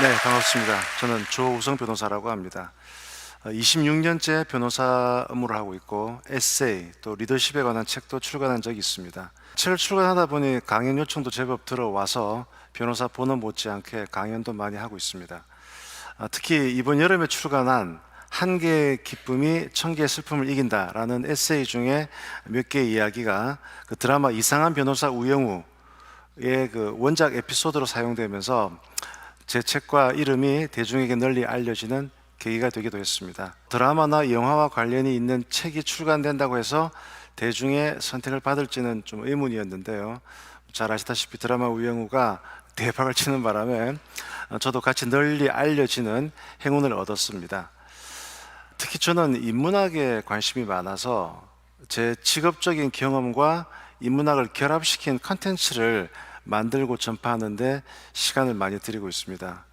네, 반갑습니다. 저는 조우성 변호사라고 합니다. 26년째 변호사 업무를 하고 있고 에세이 또 리더십에 관한 책도 출간한 적이 있습니다. 책을 출간하다 보니 강연 요청도 제법 들어와서 변호사 본업 못지않게 강연도 많이 하고 있습니다. 아, 특히 이번 여름에 출간한 한 개의 기쁨이 천 개의 슬픔을 이긴다라는 에세이 중에 몇 개의 이야기가 그 드라마 이상한 변호사 우영우의 그 원작 에피소드로 사용되면서 제 책과 이름이 대중에게 널리 알려지는 계기가 되기도 했습니다. 드라마나 영화와 관련이 있는 책이 출간된다고 해서 대중의 선택을 받을지는 좀 의문이었는데요. 잘 아시다시피 드라마 우영우가 대박을 치는 바람에 저도 같이 널리 알려지는 행운을 얻었습니다. 특히 저는 인문학에 관심이 많아서 제 직업적인 경험과 인문학을 결합시킨 컨텐츠를 만들고 전파하는데 시간을 많이 들이고 있습니다.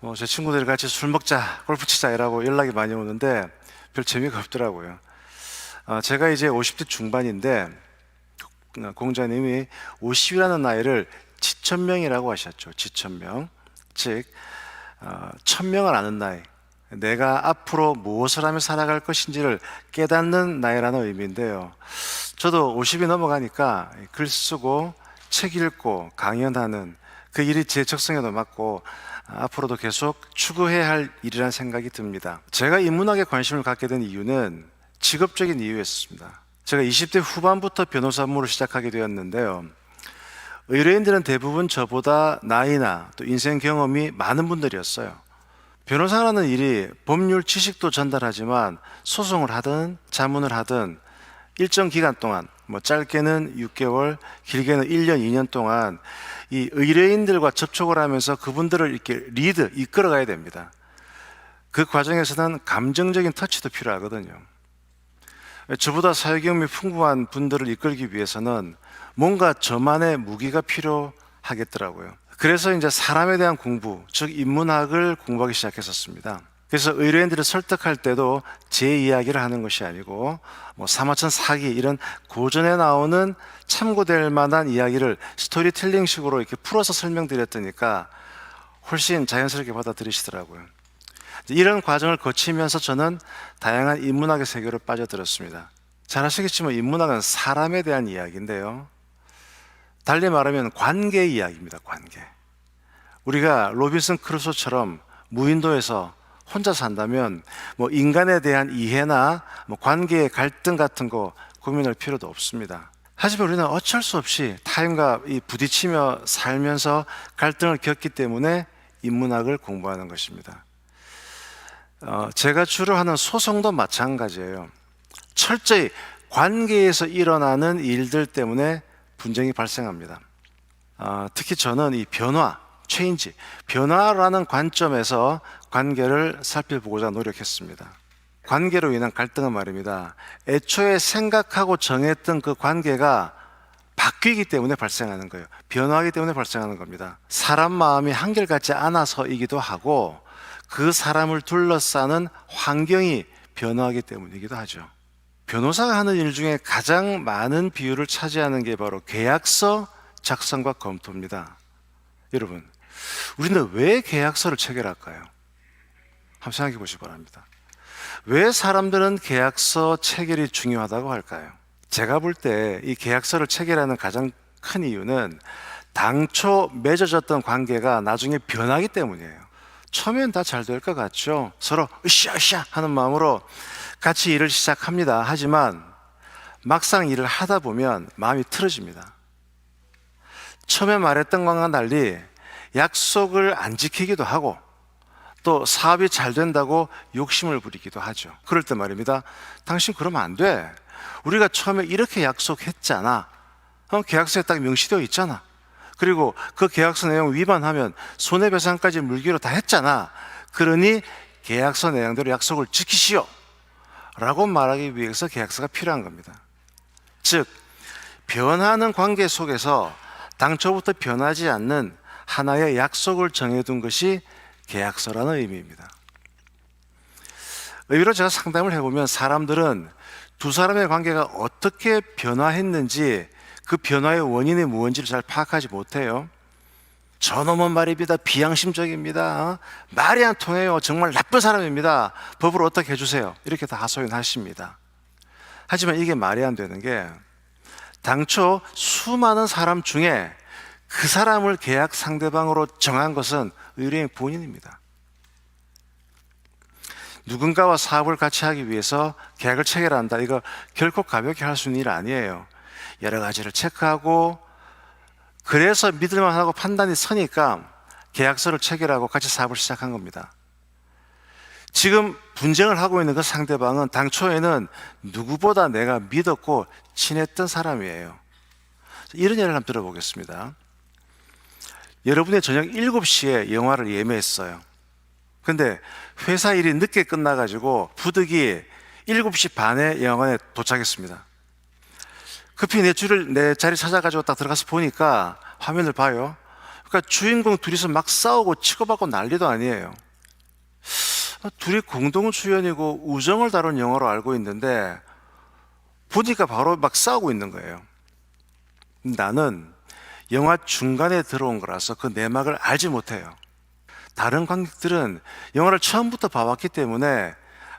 뭐 제 친구들이 같이 술 먹자, 골프 치자 이라고 연락이 많이 오는데 별 재미가 없더라고요. 아, 제가 이제 50대 중반인데 공자님이 50이라는 나이를 지천명이라고 하셨죠. 지천명. 즉, 어, 천명을 아는 나이. 내가 앞으로 무엇을 하며 살아갈 것인지를 깨닫는 나이라는 의미인데요. 저도 50이 넘어가니까 글 쓰고 책 읽고 강연하는 그 일이 제 적성에도 맞고 앞으로도 계속 추구해야 할 일이라는 생각이 듭니다. 제가 인문학에 관심을 갖게 된 이유는 직업적인 이유였습니다. 제가 20대 후반부터 변호사 업무를 시작하게 되었는데요. 의뢰인들은 대부분 저보다 나이나 또 인생 경험이 많은 분들이었어요. 변호사라는 일이 법률 지식도 전달하지만 소송을 하든 자문을 하든 일정 기간 동안 뭐 짧게는 6개월, 길게는 1년, 2년 동안 이 의뢰인들과 접촉을 하면서 그분들을 이렇게 리드, 이끌어 가야 됩니다. 그 과정에서는 감정적인 터치도 필요하거든요. 저보다 사회 경험이 풍부한 분들을 이끌기 위해서는 뭔가 저만의 무기가 필요하겠더라고요. 그래서 이제 사람에 대한 공부, 즉 인문학을 공부하기 시작했었습니다. 그래서 의뢰인들을 설득할 때도 제 이야기를 하는 것이 아니고 뭐 사마천 사기 이런 고전에 나오는 참고될 만한 이야기를 스토리텔링식으로 이렇게 풀어서 설명드렸더니까 훨씬 자연스럽게 받아들이시더라고요. 이런 과정을 거치면서 저는 다양한 인문학의 세계로 빠져들었습니다. 잘 아시겠지만 인문학은 사람에 대한 이야기인데요. 달리 말하면 관계 이야기입니다. 관계. 우리가 로빈슨 크루소처럼 무인도에서 혼자 산다면 뭐 인간에 대한 이해나 뭐 관계의 갈등 같은 거 고민할 필요도 없습니다. 하지만 우리는 어쩔 수 없이 타인과 이 부딪히며 살면서 갈등을 겪기 때문에 인문학을 공부하는 것입니다. 어, 제가 주로 하는 소송도 마찬가지예요. 철저히 관계에서 일어나는 일들 때문에 분쟁이 발생합니다. 어, 특히 저는 이 변화, 체인지, 변화라는 관점에서 관계를 살펴보고자 노력했습니다. 관계로 인한 갈등은 말입니다. 애초에 생각하고 정했던 그 관계가 바뀌기 때문에 발생하는 거예요. 변화하기 때문에 발생하는 겁니다. 사람 마음이 한결같지 않아서이기도 하고 그 사람을 둘러싸는 환경이 변화하기 때문이기도 하죠. 변호사가 하는 일 중에 가장 많은 비율을 차지하는 게 바로 계약서 작성과 검토입니다. 여러분, 우리는 왜 계약서를 체결할까요? 한번 생각해 보시기 바랍니다. 왜 사람들은 계약서 체결이 중요하다고 할까요? 제가 볼 때 이 계약서를 체결하는 가장 큰 이유는 당초 맺어졌던 관계가 나중에 변하기 때문이에요. 처음엔 다 잘 될 것 같죠? 서로 으쌰으쌰 하는 마음으로 같이 일을 시작합니다. 하지만 막상 일을 하다 보면 마음이 틀어집니다. 처음에 말했던 것과 달리 약속을 안 지키기도 하고 또 사업이 잘 된다고 욕심을 부리기도 하죠. 그럴 때 말입니다. 당신 그러면 안 돼. 우리가 처음에 이렇게 약속했잖아. 어, 계약서에 딱 명시되어 있잖아. 그리고 그 계약서 내용 위반하면 손해배상까지 물기로 다 했잖아. 그러니 계약서 내용대로 약속을 지키시오. 라고 말하기 위해서 계약서가 필요한 겁니다. 즉, 변하는 관계 속에서 당초부터 변하지 않는 하나의 약속을 정해둔 것이 계약서라는 의미입니다. 의외로 제가 상담을 해보면 사람들은 두 사람의 관계가 어떻게 변화했는지 그 변화의 원인이 무엇인지를 잘 파악하지 못해요. 저놈은 말입니다. 비양심적입니다. 어? 말이 안 통해요. 정말 나쁜 사람입니다. 법을 어떻게 해주세요. 이렇게 다 하소연하십니다. 하지만 이게 말이 안 되는 게 당초 수많은 사람 중에 그 사람을 계약 상대방으로 정한 것은 의뢰인 본인입니다. 누군가와 사업을 같이 하기 위해서 계약을 체결한다. 이거 결코 가볍게 할 수 있는 일 아니에요. 여러 가지를 체크하고 그래서 믿을만하고 판단이 서니까 계약서를 체결하고 같이 사업을 시작한 겁니다. 지금 분쟁을 하고 있는 그 상대방은 당초에는 누구보다 내가 믿었고 친했던 사람이에요. 이런 예를 한번 들어보겠습니다. 여러분의 저녁 7시에 영화를 예매했어요. 근데 회사 일이 늦게 끝나가지고 부득이 7시 반에 영화관에 도착했습니다. 급히 내 줄을 내 자리 찾아가지고 딱 들어가서 보니까 화면을 봐요. 그러니까 주인공 둘이서 막 싸우고 치고받고 난리도 아니에요. 둘이 공동 주연이고 우정을 다룬 영화로 알고 있는데 보니까 바로 막 싸우고 있는 거예요. 나는 영화 중간에 들어온 거라서 그 내막을 알지 못해요. 다른 관객들은 영화를 처음부터 봐왔기 때문에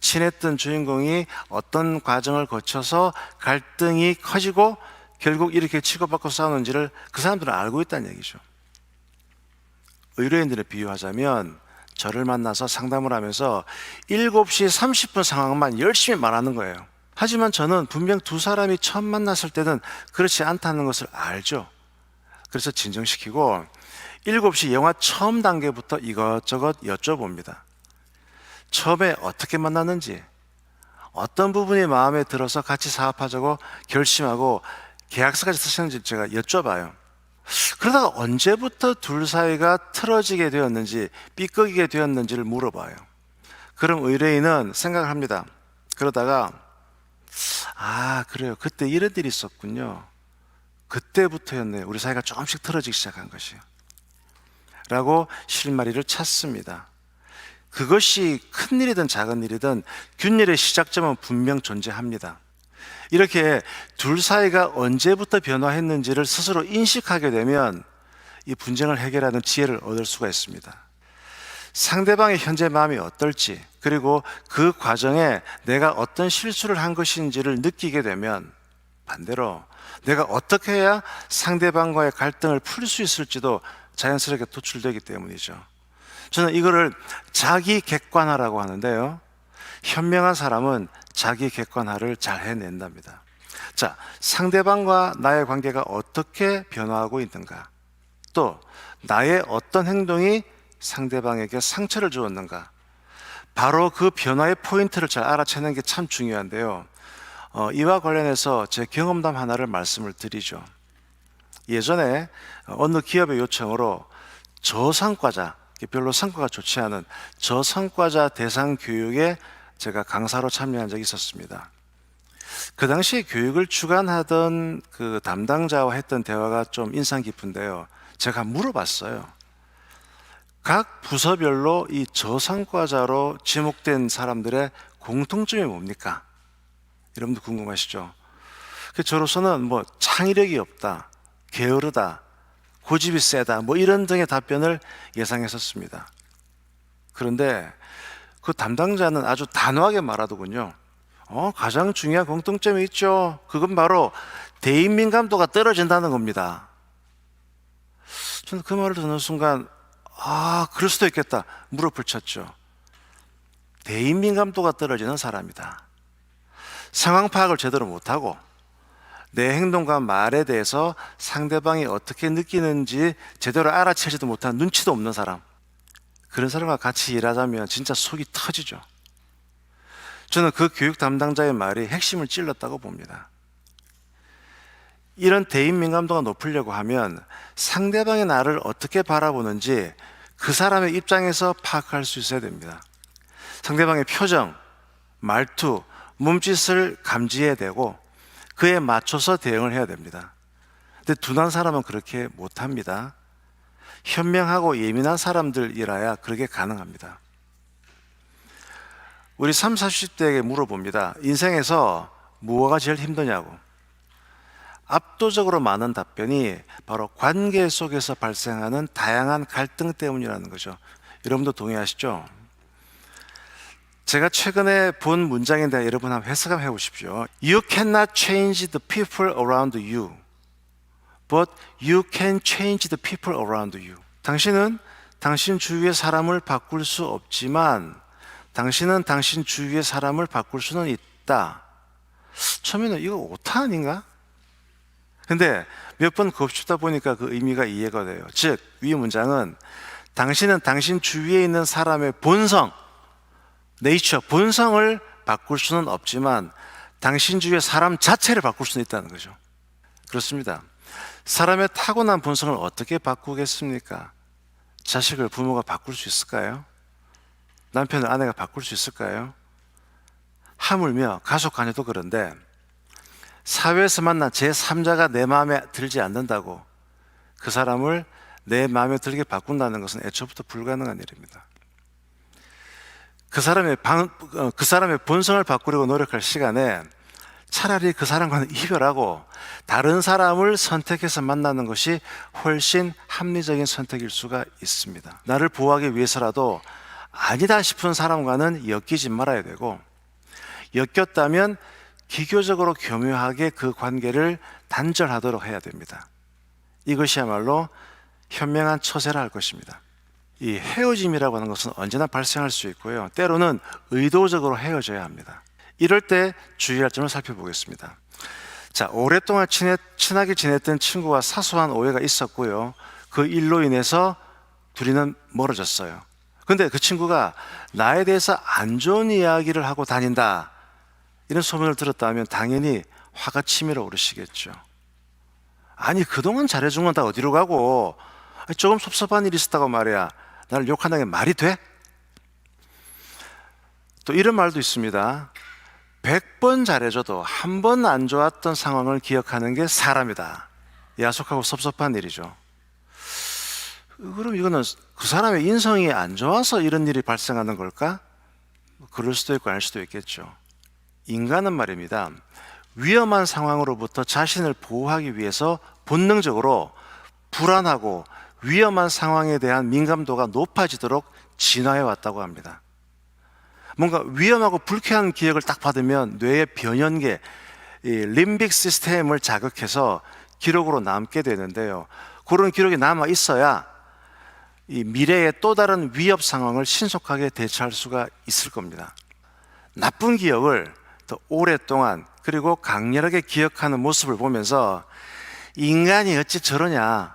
친했던 주인공이 어떤 과정을 거쳐서 갈등이 커지고 결국 이렇게 치고받고 싸우는지를 그 사람들은 알고 있다는 얘기죠. 의뢰인들을 비유하자면 저를 만나서 상담을 하면서 7시 30분 상황만 열심히 말하는 거예요. 하지만 저는 분명 두 사람이 처음 만났을 때는 그렇지 않다는 것을 알죠. 그래서 진정시키고 7시 영화 처음 단계부터 이것저것 여쭤봅니다. 처음에 어떻게 만났는지, 어떤 부분이 마음에 들어서 같이 사업하자고 결심하고 계약서까지 쓰셨는지 제가 여쭤봐요. 그러다가 언제부터 둘 사이가 틀어지게 되었는지, 삐걱이게 되었는지를 물어봐요. 그럼 의뢰인은 생각을 합니다. 그러다가, 아, 그래요. 그때 이런 일이 있었군요. 그때부터였네요. 우리 사이가 조금씩 틀어지기 시작한 것이요. 라고 실마리를 찾습니다. 그것이 큰 일이든 작은 일이든 균열의 시작점은 분명 존재합니다. 이렇게 둘 사이가 언제부터 변화했는지를 스스로 인식하게 되면 이 분쟁을 해결하는 지혜를 얻을 수가 있습니다. 상대방의 현재 마음이 어떨지, 그리고 그 과정에 내가 어떤 실수를 한 것인지를 느끼게 되면 반대로 내가 어떻게 해야 상대방과의 갈등을 풀 수 있을지도 자연스럽게 도출되기 때문이죠. 저는 이거를 자기 객관화라고 하는데요. 현명한 사람은 자기 객관화를 잘 해낸답니다. 자, 상대방과 나의 관계가 어떻게 변화하고 있는가? 또, 나의 어떤 행동이 상대방에게 상처를 주었는가? 바로 그 변화의 포인트를 잘 알아채는 게 참 중요한데요. 어, 이와 관련해서 제 경험담 하나를 말씀을 드리죠. 예전에 어느 기업의 요청으로 저성과자, 별로 성과가 좋지 않은 저성과자 대상 교육에 제가 강사로 참여한 적이 있었습니다. 그 당시에 교육을 주관하던 그 담당자와 했던 대화가 좀 인상 깊은데요. 제가 물어봤어요. 각 부서별로 이 저성과자로 지목된 사람들의 공통점이 뭡니까? 여러분도 궁금하시죠? 그 저로서는 뭐 창의력이 없다, 게으르다, 고집이 세다, 뭐 이런 등의 답변을 예상했었습니다. 그런데 그 담당자는 아주 단호하게 말하더군요. 어, 가장 중요한 공통점이 있죠. 그건 바로 대인 민감도가 떨어진다는 겁니다. 저는 그 말을 듣는 순간, 아, 그럴 수도 있겠다. 무릎을 쳤죠. 대인 민감도가 떨어지는 사람이다. 상황 파악을 제대로 못하고 내 행동과 말에 대해서 상대방이 어떻게 느끼는지 제대로 알아채지도 못한 눈치도 없는 사람. 그런 사람과 같이 일하자면 진짜 속이 터지죠. 저는 그 교육 담당자의 말이 핵심을 찔렀다고 봅니다. 이런 대인 민감도가 높으려고 하면 상대방의 나를 어떻게 바라보는지 그 사람의 입장에서 파악할 수 있어야 됩니다. 상대방의 표정, 말투, 몸짓을 감지해야 되고 그에 맞춰서 대응을 해야 됩니다. 근데 둔한 사람은 그렇게 못합니다. 현명하고 예민한 사람들이라야 그렇게 가능합니다. 우리 30, 40대에게 물어봅니다. 인생에서 무엇가 제일 힘드냐고. 압도적으로 많은 답변이 바로 관계 속에서 발생하는 다양한 갈등 때문이라는 거죠. 여러분도 동의하시죠? 제가 최근에 본 문장인데 여러분 한번 해석 한번 해보십시오. You cannot change the people around you, but you can change the people around you. 당신은 당신 주위의 사람을 바꿀 수 없지만 당신은 당신 주위의 사람을 바꿀 수는 있다. 처음에는 이거 오타 아닌가? 근데 몇 번 곱씹다 보니까 그 의미가 이해가 돼요. 즉, 위 문장은 당신은 당신 주위에 있는 사람의 본성, 네이처, 본성을 바꿀 수는 없지만 당신 주위의 사람 자체를 바꿀 수는 있다는 거죠. 그렇습니다. 사람의 타고난 본성을 어떻게 바꾸겠습니까? 자식을 부모가 바꿀 수 있을까요? 남편을 아내가 바꿀 수 있을까요? 하물며 가족 간에도 그런데 사회에서 만난 제3자가 내 마음에 들지 않는다고 그 사람을 내 마음에 들게 바꾼다는 것은 애초부터 불가능한 일입니다. 그 사람의 방, 어, 그 사람의 본성을 바꾸려고 노력할 시간에 차라리 그 사람과는 이별하고 다른 사람을 선택해서 만나는 것이 훨씬 합리적인 선택일 수가 있습니다. 나를 보호하기 위해서라도 아니다 싶은 사람과는 엮이지 말아야 되고 엮였다면 기교적으로 교묘하게 그 관계를 단절하도록 해야 됩니다. 이것이야말로 현명한 처세라 할 것입니다. 이 헤어짐이라고 하는 것은 언제나 발생할 수 있고요. 때로는 의도적으로 헤어져야 합니다. 이럴 때 주의할 점을 살펴보겠습니다. 자, 오랫동안 친해, 친하게 지냈던 친구와 사소한 오해가 있었고요. 그 일로 인해서 둘이는 멀어졌어요. 근데 그 친구가 나에 대해서 안 좋은 이야기를 하고 다닌다. 이런 소문을 들었다면 당연히 화가 치밀어 오르시겠죠. 아니, 그동안 잘해준 건 다 어디로 가고, 조금 섭섭한 일이 있었다고 말이야. 나를 욕한다는 게 말이 돼? 또 이런 말도 있습니다. 100번 잘해줘도 한 번 안 좋았던 상황을 기억하는 게 사람이다. 야속하고 섭섭한 일이죠. 그럼 이거는 그 사람의 인성이 안 좋아서 이런 일이 발생하는 걸까? 그럴 수도 있고 아닐 수도 있겠죠. 인간은 말입니다. 위험한 상황으로부터 자신을 보호하기 위해서 본능적으로 불안하고 위험한 상황에 대한 민감도가 높아지도록 진화해 왔다고 합니다. 뭔가 위험하고 불쾌한 기억을 딱 받으면 뇌의 변연계, 이 림빅 시스템을 자극해서 기록으로 남게 되는데요. 그런 기록이 남아 있어야 이 미래의 또 다른 위협 상황을 신속하게 대처할 수가 있을 겁니다. 나쁜 기억을 더 오랫동안 그리고 강렬하게 기억하는 모습을 보면서 인간이 어찌 저러냐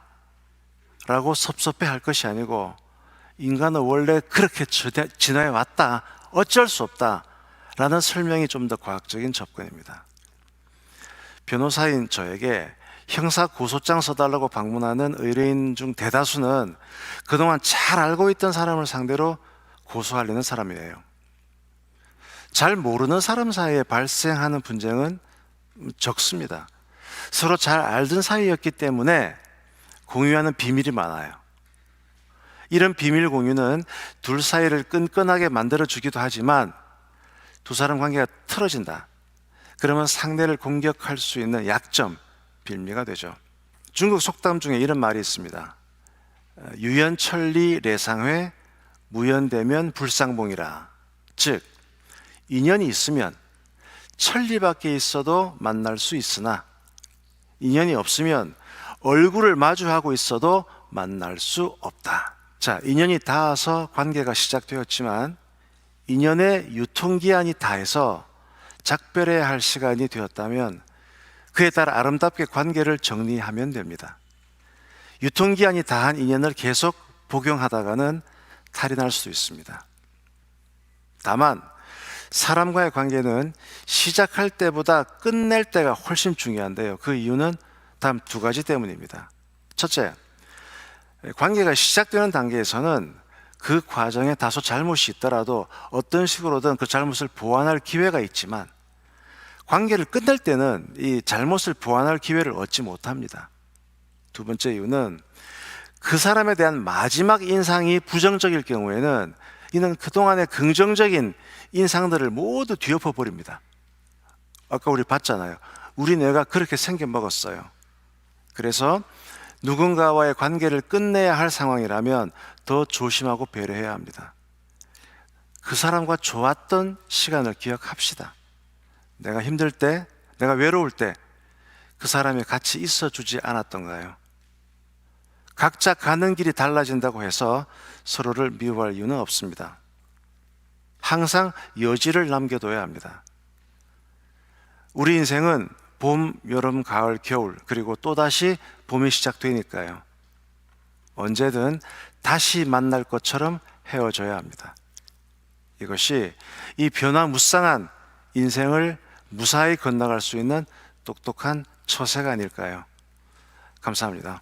라고 섭섭해 할 것이 아니고 인간은 원래 그렇게 지나해 왔다. 어쩔 수 없다. 라는 설명이 좀 더 과학적인 접근입니다. 변호사인 저에게 형사 고소장 써달라고 방문하는 의뢰인 중 대다수는 그동안 잘 알고 있던 사람을 상대로 고소하려는 사람이에요. 잘 모르는 사람 사이에 발생하는 분쟁은 적습니다. 서로 잘 알던 사이였기 때문에 공유하는 비밀이 많아요. 이런 비밀 공유는 둘 사이를 끈끈하게 만들어 주기도 하지만 두 사람 관계가 틀어진다. 그러면 상대를 공격할 수 있는 약점, 빌미가 되죠. 중국 속담 중에 이런 말이 있습니다. 유연천리 레상회 무연되면 불상봉이라. 즉 인연이 있으면 천리 밖에 있어도 만날 수 있으나 인연이 없으면 얼굴을 마주하고 있어도 만날 수 없다. 자, 인연이 닿아서 관계가 시작되었지만 인연의 유통기한이 닿아서 작별해야 할 시간이 되었다면 그에 따라 아름답게 관계를 정리하면 됩니다. 유통기한이 다한 인연을 계속 복용하다가는 탈이 날 수도 있습니다. 다만 사람과의 관계는 시작할 때보다 끝낼 때가 훨씬 중요한데요. 그 이유는 다음 두 가지 때문입니다. 첫째, 관계가 시작되는 단계에서는 그 과정에 다소 잘못이 있더라도 어떤 식으로든 그 잘못을 보완할 기회가 있지만 관계를 끝낼 때는 이 잘못을 보완할 기회를 얻지 못합니다. 두 번째 이유는 그 사람에 대한 마지막 인상이 부정적일 경우에는 이는 그동안의 긍정적인 인상들을 모두 뒤엎어 버립니다. 아까 우리 봤잖아요. 우리 뇌가 그렇게 생겨 먹었어요. 그래서 누군가와의 관계를 끝내야 할 상황이라면 더 조심하고 배려해야 합니다. 그 사람과 좋았던 시간을 기억합시다. 내가 힘들 때, 내가 외로울 때 그 사람이 같이 있어 주지 않았던가요? 각자 가는 길이 달라진다고 해서 서로를 미워할 이유는 없습니다. 항상 여지를 남겨둬야 합니다. 우리 인생은 봄, 여름, 가을, 겨울, 그리고 또다시 봄이 시작되니까요. 언제든 다시 만날 것처럼 헤어져야 합니다. 이것이 이 변화무쌍한 인생을 무사히 건너갈 수 있는 똑똑한 처세가 아닐까요? 감사합니다.